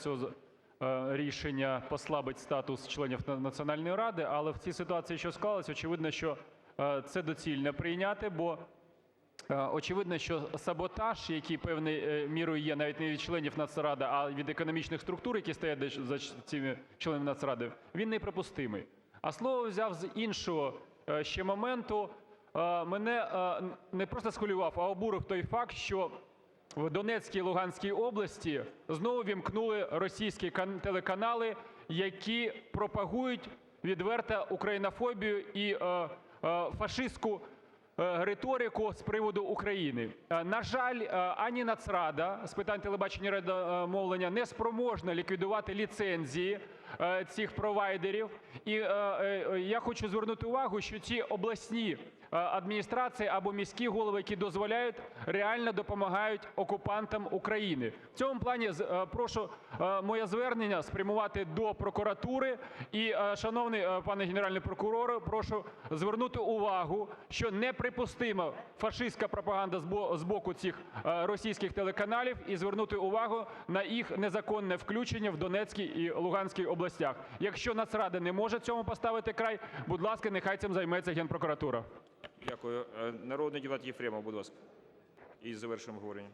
цього е, рішення послабить статус членів На- Національної ради, але в цій ситуації, що склалась, очевидно, що е, це доцільно прийняти, бо е, очевидно, що саботаж, який певною мірою є навіть не від членів Нацради, а від економічних структур, які стоять за цими членами Нацради, він неприпустимий. А слово взяв з іншого ще моменту. Мене не просто схвилював, а обурив той факт, що в Донецькій і Луганській області знову вімкнули російські кан- телеканали, які пропагують відверто українофобію і е, е, фашистську е, риторику з приводу України. На жаль, ані Нацрада з питань телебачення і радіомовлення не спроможна ліквідувати ліцензії цих провайдерів. І е, е, я хочу звернути увагу, що ці обласні е, адміністрації або міські голови, які дозволяють, реально допомагають окупантам України. В цьому плані е, прошу е, моє звернення спрямувати до прокуратури. І, е, шановний е, пане Генеральний прокурор, прошу звернути увагу, що неприпустима фашистська пропаганда з бо- з боку цих е, російських телеканалів, і звернути увагу на їх незаконне включення в Донецькій і Луганській областях. Якщо Нацрада не може цьому поставити край, будь ласка, нехай цим займеться Генпрокуратура. Дякую. Е, Народний депутат Єфремов, будь ласка. І завершимо обговорення.